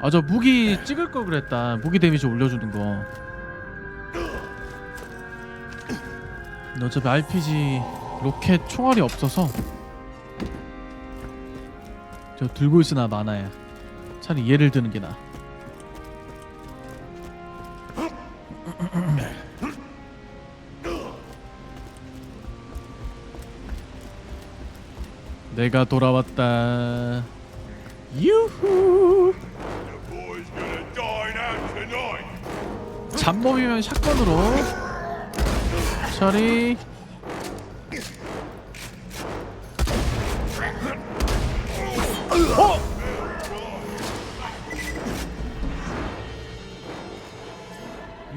아 저 무기 찍을 걸 그랬다. 무기 데미지 올려주는 거. 근데 어차피 RPG 로켓 총알이 없어서 저 들고 있으나 많아야. 차라리 얘를 드는 게 나아 내가 돌아왔다. 유후 잡몹이면 샷건으로 처리 어!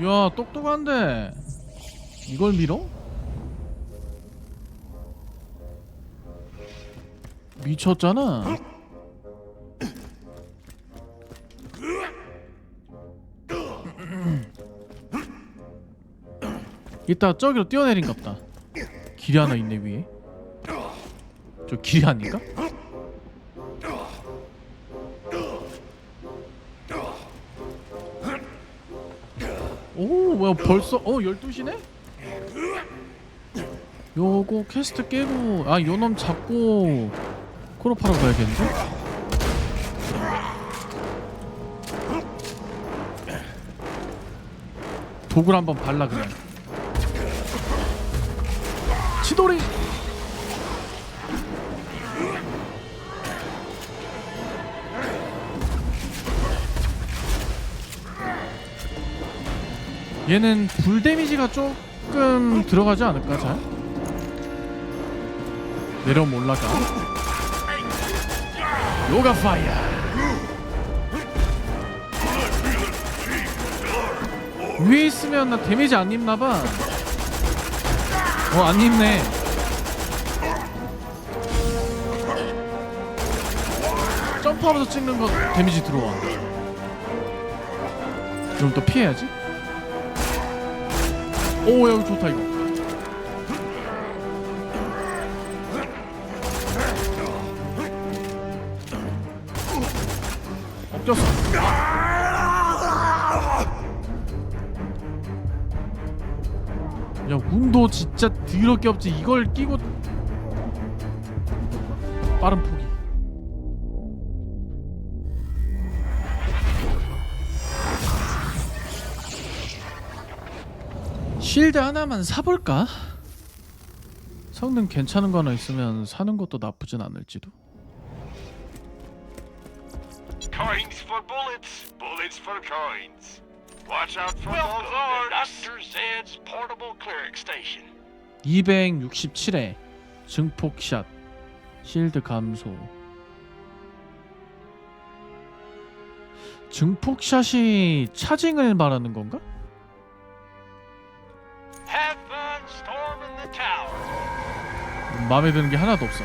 야 똑똑한데 이걸 밀어? 미쳤잖아 이따 저기로 뛰어내린 갑다 길이 하나 있네 위에 저 길이 아닌가? 오 뭐야 벌써 어 12시네? 요거 퀘스트 깨고 아 요놈 잡고 코로파로 가야겠는데? 독을 한번 발라 그냥 치돌이 얘는 불 데미지가 조금 들어가지 않을까 잘? 내려오면 올라가. 요가 파이어. 위에 있으면 나 데미지 안 입나봐 어안 입네. 점프하면서 찍는 거 데미지 들어와. 그럼 또 피해야지. 오 야, 이거 좋다 이거 야 운도 진짜 더럽게 없지 이걸 끼고 빠른 포기 실드 하나만 사볼까? 성능 괜찮은 거 하나 있으면 사는 것도 나쁘진 않을지도 Coins for bullets, bullets for coins. Watch out for Welcome to Dr. Zed's portable cleric station. 267회 증폭샷 실드 감소 증폭샷이 차징을 말하는 건가? Have fun storming the tower. 마음에 드는 게 하나도 없어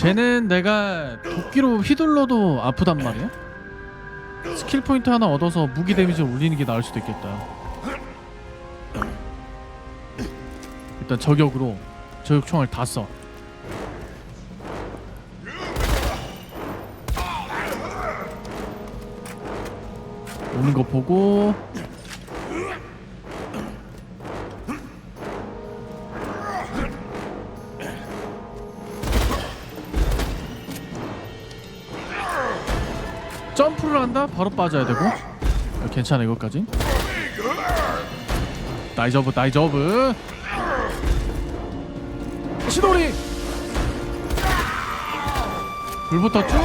쟤는 내가 도끼로 휘둘러도 아프단 말이야 스킬 포인트 하나 얻어서 무기 데미지를 올리는 게 나을 수도 있겠다 일단 저격으로 저격 총알 다 써. 오는 거 보고 바로 빠져야 되고 아, 괜찮아 이것까지 나이저브 나이저브 시도리 불부터 쭉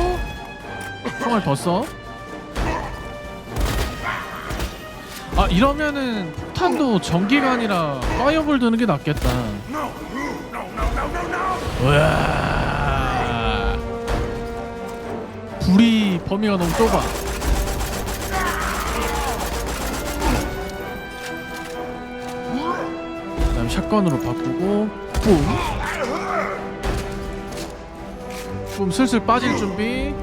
총알 더 써. 아 이러면은 폭탄도 전기가 아니라 파이어볼 드는 게 낫겠다. 우와. 불이 범위가 너무 좁아. 샷건으로 바꾸고 뿜. 뿜 슬슬 빠질 준비.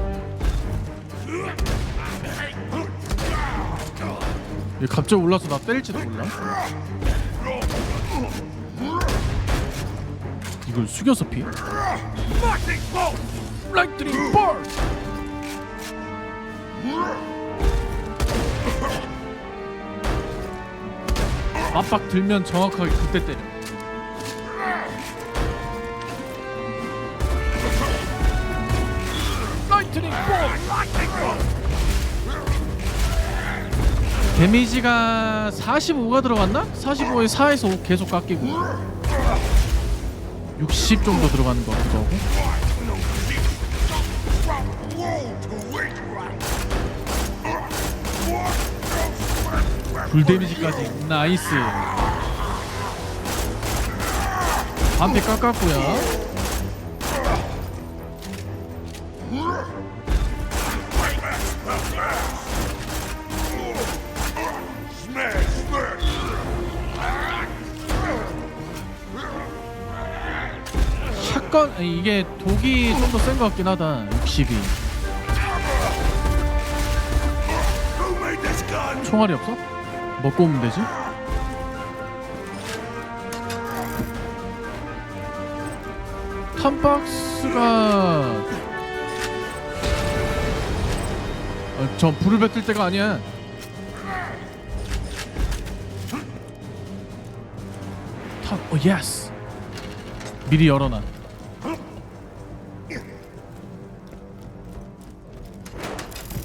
얘 갑자기 올라서 나 때릴지도 몰라. 이걸 숙여서 피해? 라이트닝 볼! 압박 들면 정확하게 그때 때려. 데미지가 45가 들어갔나? 45에 4에서 5 계속 깎이고 60 정도 들어가는 것 같기도 하고 불 데미지까지 나이스 반피 smash! 샷건 이게 독이 좀 더 센 것 같긴 하다 60이 Who made this gun? 총알이 없어? 먹고 오면 되지? 탐박스가 어, 저 불을 뱉을 때가 아니야. 탑, 어 예스 미리 열어놔.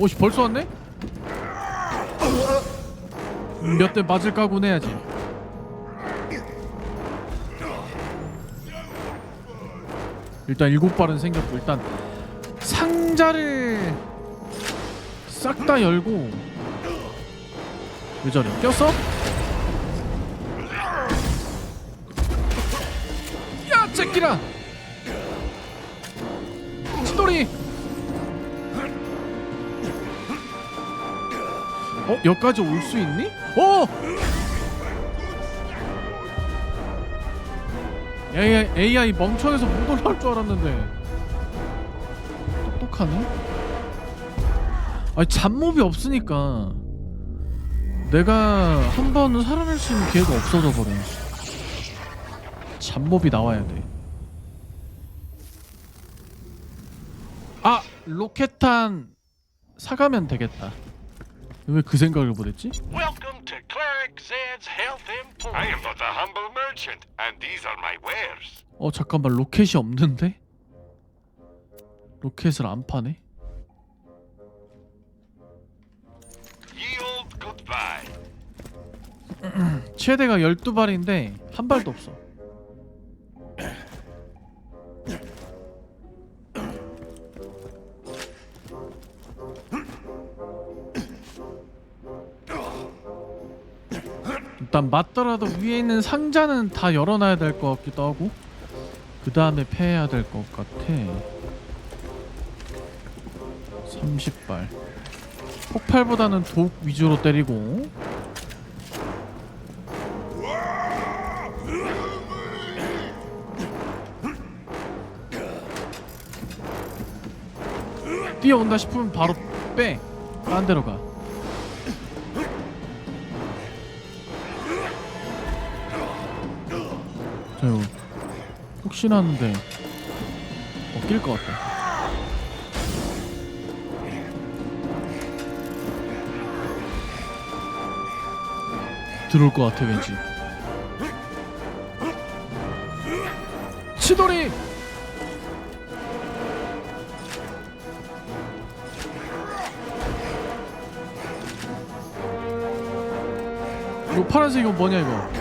오씨 벌써 왔네? 몇 대 맞을 까고 내야지. 일단 일곱 발은 생겼고 일단 상자를 싹 다 열고 왜 저래? 꼈어? 야, 잭기라! 어? 여기까지 올 수 있니? 어! AI, AI 멍청해서 못 올라올 줄 알았는데 똑똑하네? 아니 잡몹이 없으니까 내가 한 번은 살아날 수 있는 기회가 없어져 버려 잡몹이 나와야 돼 아! 로켓탄 사가면 되겠다 왜 그 생각을 못했지? Welcome to Cleric Zed's Health Emporium. I am but a humble merchant, and these are my wares. 어 잠깐만 로켓이 없는데? 로켓을 안 파네? Yield goodbye. 최대가 12발인데 한 발도 없어 일단 맞더라도 위에 있는 상자는 다 열어놔야 될 것 같기도 하고 그 다음에 패야 될 것 같아 30발 폭발보다는 독 위주로 때리고 뛰어온다 싶으면 바로 빼. 딴 데로 가. 혹시나 하는데 어, 낄것 같다. 들어올 것 같아 왠지. 치돌이! 이거 파란색 이거 뭐냐 이거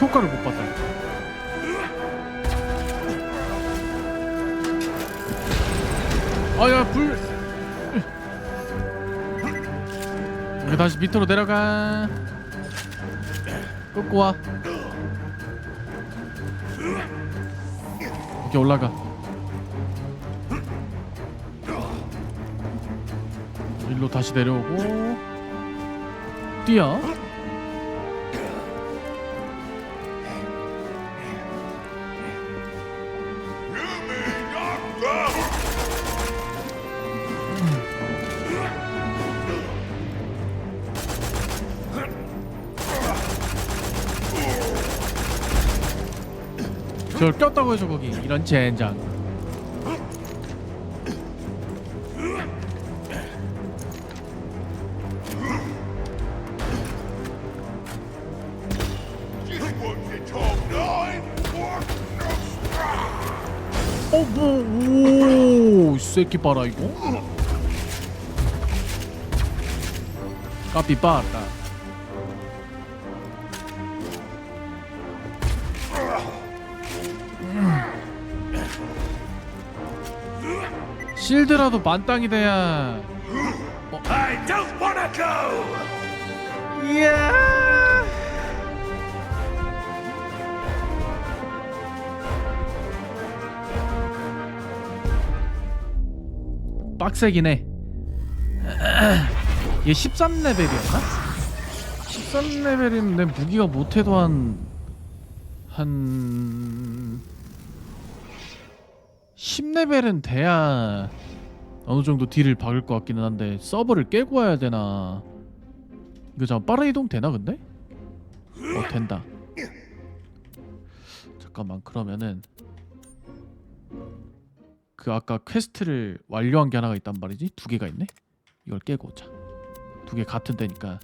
효과를 못 봤다 아야 불. 이거 다시 밑으로 내려가. 끄고 와. 이렇게 올라가. 일로 다시 내려오고. 뛰어 저걸 꼈다고 해서 거기 이런 젠장? 어, 뭐, 새끼 봐라 이거. 까삐빠다. 실드라도 만땅이 돼야. I don't wanna go. 이야. 빡세긴 해. 얘 13레벨이었나? 13레벨이면 내 무기가 못해도 한... 한... 10레벨은 돼야 어느 정도 딜을 박을 것 같기는 한데 서버를 깨고 와야 되나? 이거 잠깐 빠른 이동 되나 근데? 어 된다. 잠깐만 그러면은 그 아까 퀘스트를 완료한 게 하나가 있단 말이지? 두 개가 있네? 이걸 깨고 오자. 두 개 같은 데니까.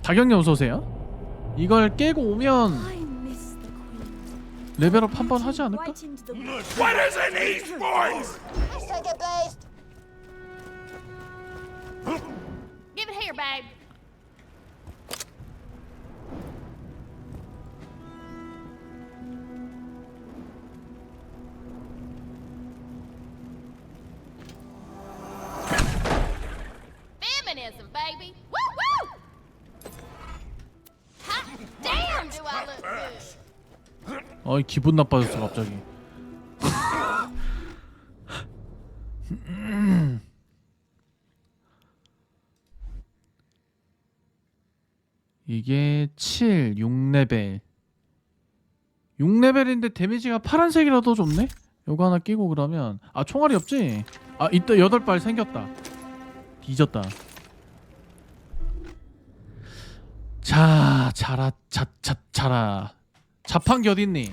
자경님 어서 오세요. 이걸 깨고 오면 레벨업 한 번 하지 않을까? What is an e-sports? Hashtag it, based. Give it here, babe. Feminism, baby. 어이 기분 나빠졌어 갑자기. 이게 7, 6레벨. 6레벨인데 데미지가 파란색이라도 좋네? 요거 하나 끼고 그러면. 아 총알이 없지? 아 이따 8발 생겼다. 뒤졌다. 자 자라 자자 자라 자판기 어딨니?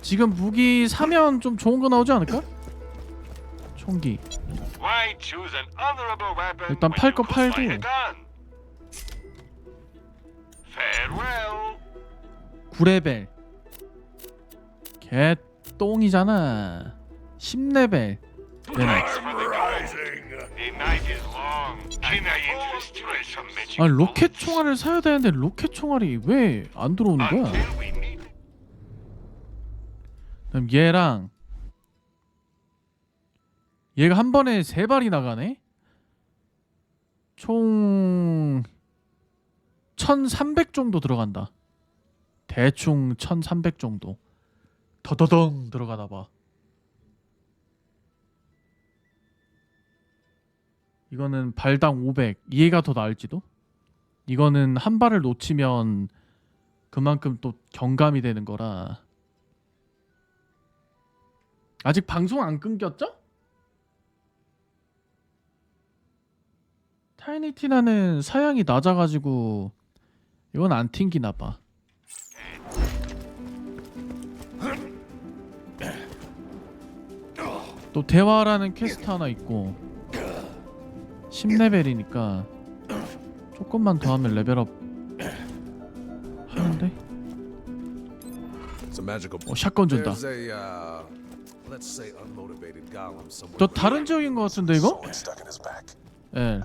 지금 무기 사면 좀 좋은 거 나오지 않을까? 총기 일단 팔 거 팔고. 9레벨 개똥이잖아 10레벨 되네 아니 로켓? 총알을 사야 되는데 로켓 총알이 왜 안 들어오는 거야? 그럼 얘랑 얘가 한 번에 세 발이 나가네? 총 1300 정도 들어간다 대충 1300 정도 더더덩 들어가나 봐 이거는 발당 500 이해가 더 나을지도? 이거는 한 발을 놓치면 그만큼 또 경감이 되는 거라 아직 방송 안 끊겼죠? 타이니티나는 사양이 낮아가지고 이건 안 튕기나 봐. 또 대화라는 퀘스트 하나 있고 10레벨이니까 조금만 더 하면 레벨업 하는데. 어 샷건 준다. A, uh. 저 다른 지역인 것 같은데 이거? 예.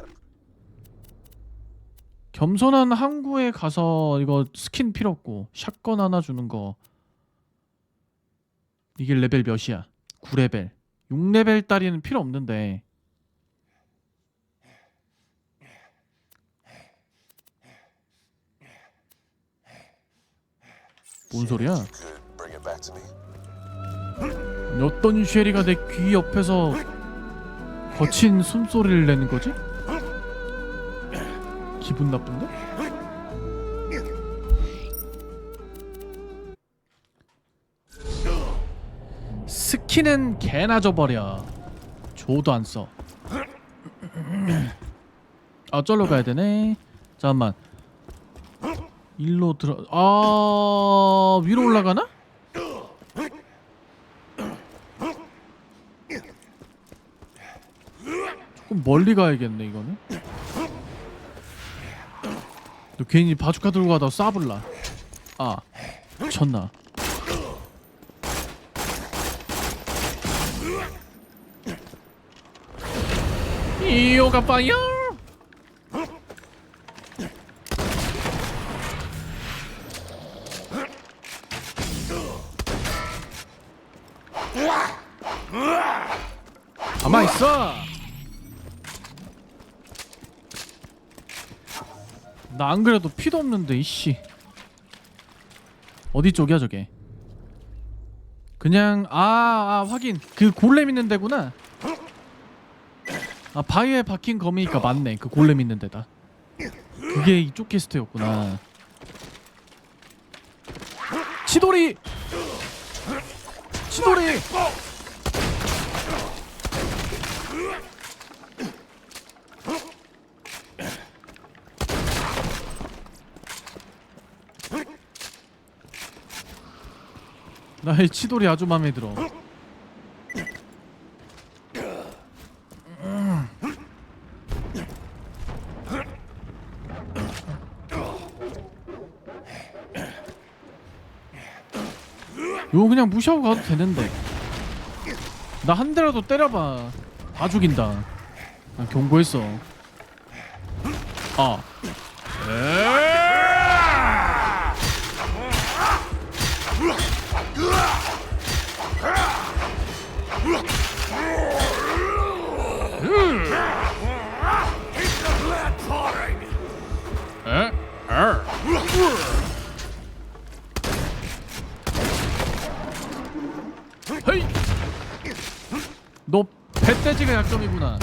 겸손한 항구에 가서 이거 스킨 필요 없고 샷건 하나 주는 거 이게 레벨 몇이야? 9레벨 6레벨 따리는 필요 없는데 뭔 소리야? 어떤 쉐리가 내 귀 옆에서 거친 숨소리를 내는 거지? 기분 나쁜데? 스킨은 개나 줘버려 줘도 안 써. 아, 절로 가야 되네. 잠깐만. 일로 들어 아 위로 올라가나? 조금 멀리 가야겠네 이거는. 너 괜히 바주카 들고 가다 쏴불라. 아 미쳤나? 이오가 파이 안 그래도 피도 없는데 이씨. 어디 쪽이야 저게? 그냥 아, 아 확인 그 골렘 있는 데구나. 아 바위에 박힌 검이니까 맞네 그 골렘 있는 데다. 그게 이쪽 퀘스트였구나. 치돌이 치돌이 나의 치돌이 아주 마음에 들어. 이거 그냥 무시하고 가도 되는데. 나 한 대라도 때려봐. 다 죽인다. 난 경고했어. 아. 약점이구나.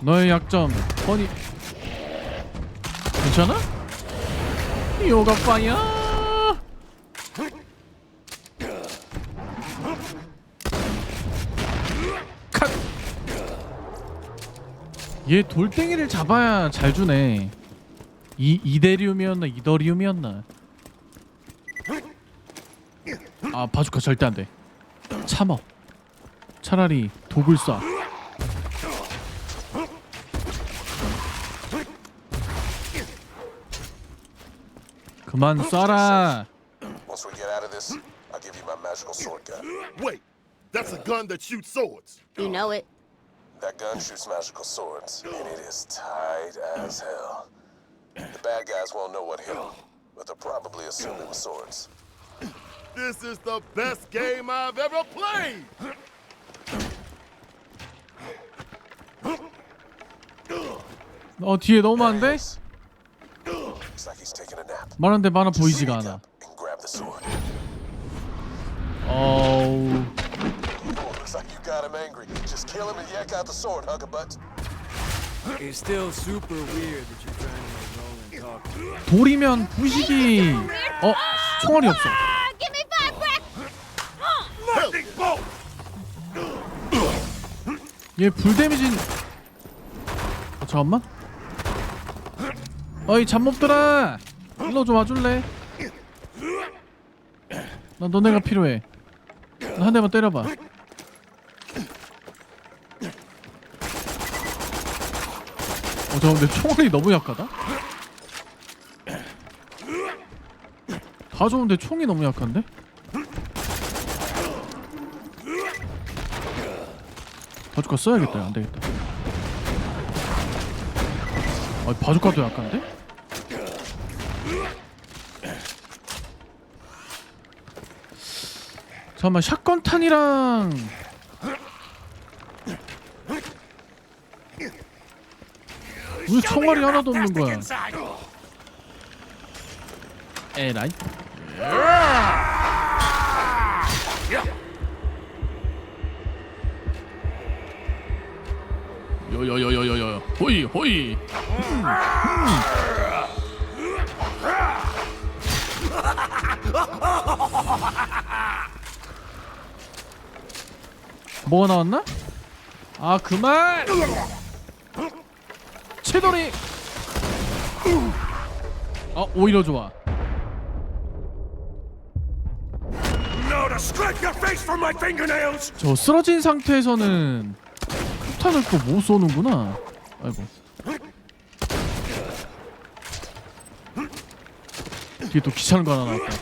너의 약점 허니 괜찮아? 요가 컷! 얘 돌덩이를 잡아야 잘 주네 이 이데리움이었나 이더리움이었나 아 바주카 절대 안돼 참어 차라리 독을 쏴 그만 쏴라 Once we get out of this, I'll give you my magical sword gun. Wait, that's a gun that shoots swords. You know it. That gun shoots magical swords, and it is tight as hell. The bad guys won't know what hit them, but they'll probably assume it was swords. This is the best game I've ever played. 어 뒤에 너무 많은데? Looks like he's taking a nap. 많은데 많아 보이지가 않아. 어우 Oh, looks like you got him angry. Just kill him and yank out the sword, Huckabutt. It's still super weird that you're trying to like roll and talk to me. 돌이면 부식이 어? 총알이 없어 얘 불 데미진 어, 잠깐만. 어이 잡몹들아 일로 좀 와줄래? 난 너네가 필요해. 나한 대만 때려봐. 어 잠깐 내 총알이 너무 약하다? 다 좋은데 총이 너무 약한데 바주카 써야겠다 안 되겠다. 아 바주카도 약한데? 잠깐만 샷건탄이랑 왜 총알이 하나도 없는 거야? 에라이. 요요요요요요 호이 호이 뭐가 나왔나? 아 그만 채돌이 아 오히려 좋아! 저 쓰러진 상태에서는 폭탄을 또 못 쏘는구나. 아이고. 뒤에 또 귀찮은 거 하나 나왔다.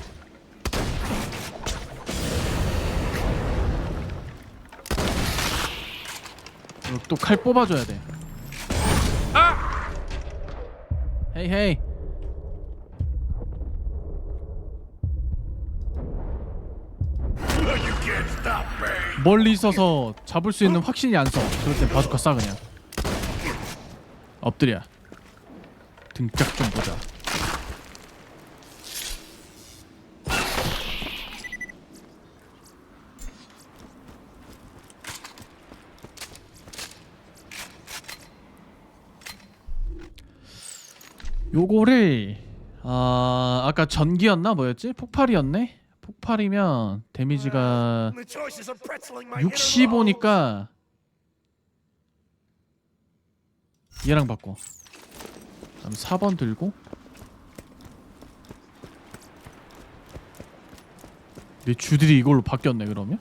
또 칼 뽑아줘야 돼. 아! 헤이 헤이 멀리 있어서 잡을 수 있는 확신이 안 서. 그럴 땐 바주카 쏴 그냥. 엎드려. 등짝 좀 보자. 요거를 아 아까 전기였나 뭐였지? 폭발이었네? 폭발이면 데미지가 The choices of pretzeling my 65니까 얘랑 바꿔. 그럼 4번 들고. 내 주들이 이걸로 바뀌었네 그러면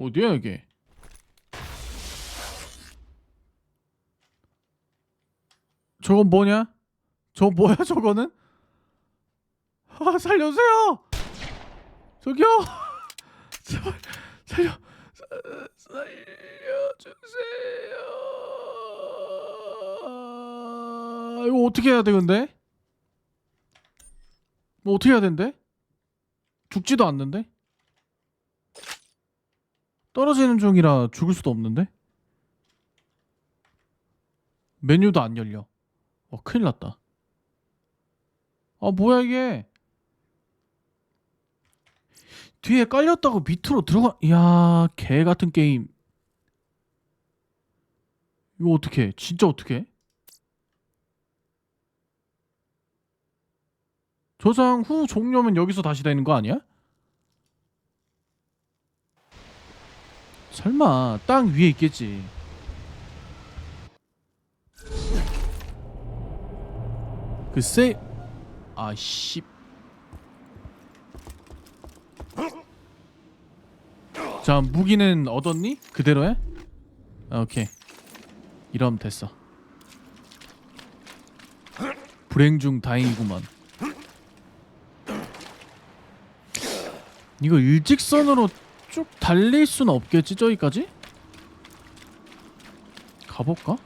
어디야 이게? 저건 뭐냐? 저 뭐야 저거는? 아 살려주세요! 저기요! 제발 살려 사- 살려주세요. 이거 어떻게 해야 돼 근데? 뭐 어떻게 해야 된대? 죽지도 않는데? 떨어지는 중이라 죽을 수도 없는데? 메뉴도 안 열려. 어, 큰일 났다. 아, 뭐야, 이게? 뒤에 깔렸다고 밑으로 들어가, 이야, 개 같은 게임. 이거 어떻게, 진짜 어떻게? 저장 후 종료면 여기서 다시 되는 거 아니야? 설마 땅 위에 있겠지. 글쎄, 아씨. 자 무기는 얻었니? 그대로 해? 아, 오케이. 이러면 됐어. 불행 중 다행이구만. 이거 일직선으로 쭉 달릴 수는 없겠지 저기까지? 가볼까?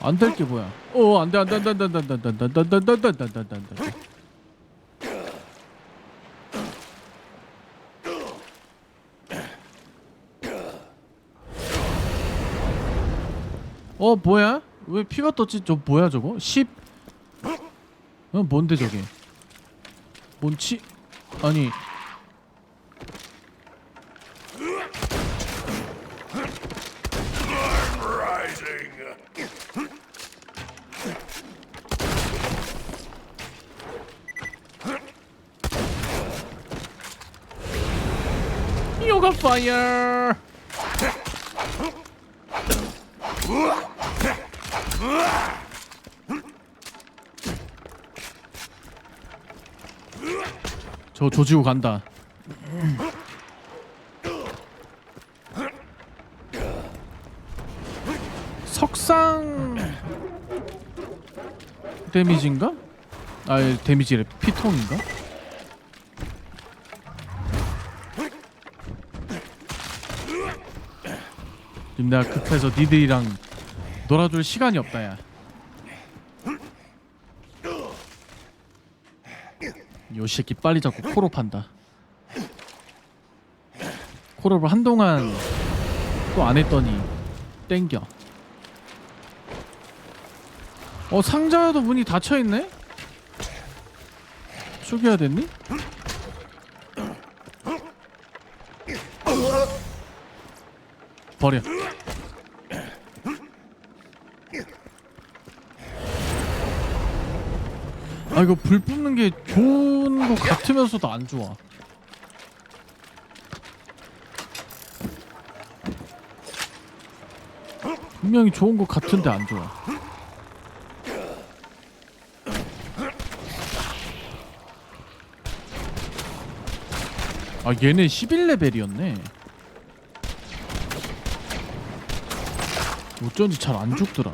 안 될 게 뭐야? 어 안돼 안돼 안돼 안돼 안돼 안돼 안돼 안돼 안돼 안돼 안돼 안돼 안돼 안돼 어 뭐야? 왜 피가 떴지? 저 뭐야 저거? 10? 어 뭔데 저게? 뭔치? 아니 요가 파이어 저 조지고 간다 석상 데미지인가? 아 데미지래 피통인가? 내가 급해서 니들이랑 놀아줄 시간이 없다 야 요 새끼 빨리 잡고 콜업 한다. 콜업을 한동안 또 안 했더니 땡겨. 어 상자도 문이 닫혀 있네? 쪼개야 됐니? 버려. 아 이거 불 뿜는 게 좋은 거 같으면서도 안 좋아. 분명히 좋은 거 같은데 안 좋아. 아 얘네 11레벨이었네. 어쩐지 잘 안 죽더라.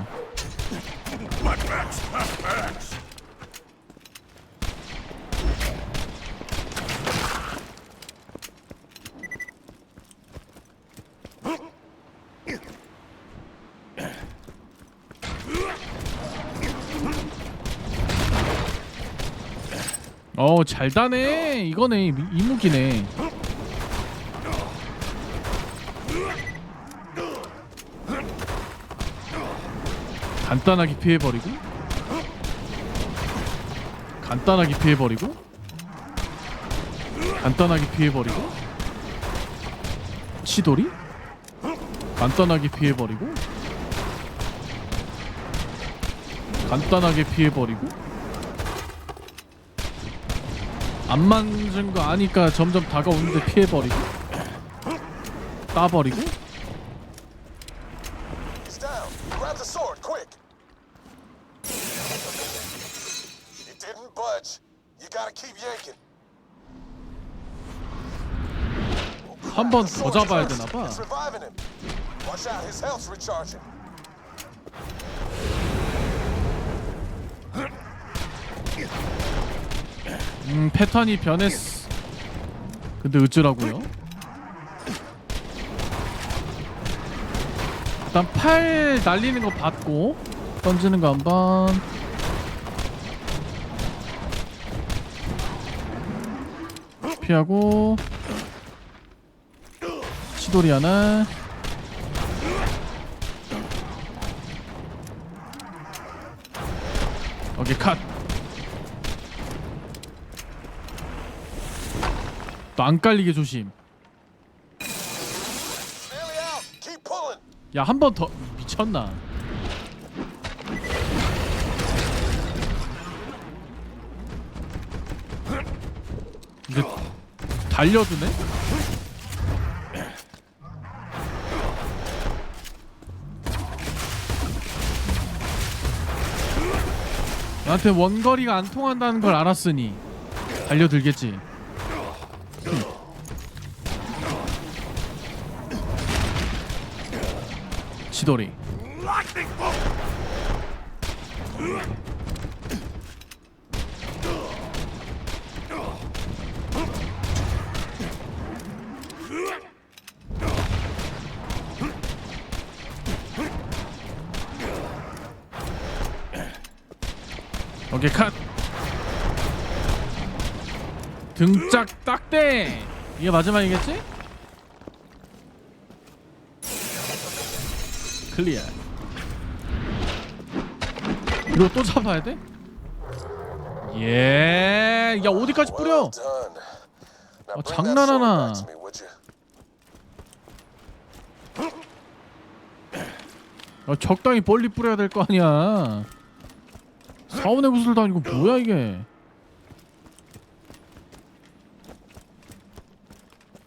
어, 잘 다네. 이거네. 이- 이무기네. 간단하게 피해버리고 간단하게 피해버리고 간단하게 피해버리고 치돌이 간단하게 피해버리고 간단하게 피해버리고 안 맞은 거 아니까 점점 다가오는데 피해버리고 따버리고. 한 번 더 잡아야 charged. 되나 봐. 음 패턴이 변했어 근데 어쩌라고요? 일단 팔 날리는 거 받고 던지는 거 한번. 피하고. 치돌이 하나. 오케이 컷 또 안 깔리게 조심. 야 한 번 더 미쳤나? 이제 달려드네? 나한테 원거리가 안 통한다는 걸 알았으니 달려들겠지. 치돌이. 오케이 컷 등짝 딱대 이게 마지막이겠지? 클리어 이거 또 잡아야 돼? 예, 야 어디까지 뿌려? Sword 장난하나. 야, 적당히 빨리 뿌려야 될 거 아니야. 사원의 구슬도 아니고 뭐야 이게?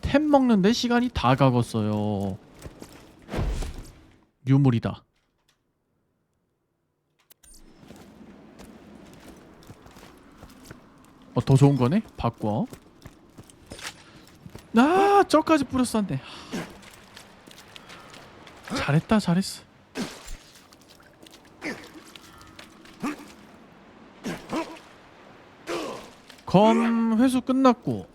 템 먹는데 시간이 다 가겠어요. 유물이다. 어, 더 좋은 거네? 바꿔. 아, 저까지 뿌렸었네. 잘했다, 잘했어. 검 회수 끝났고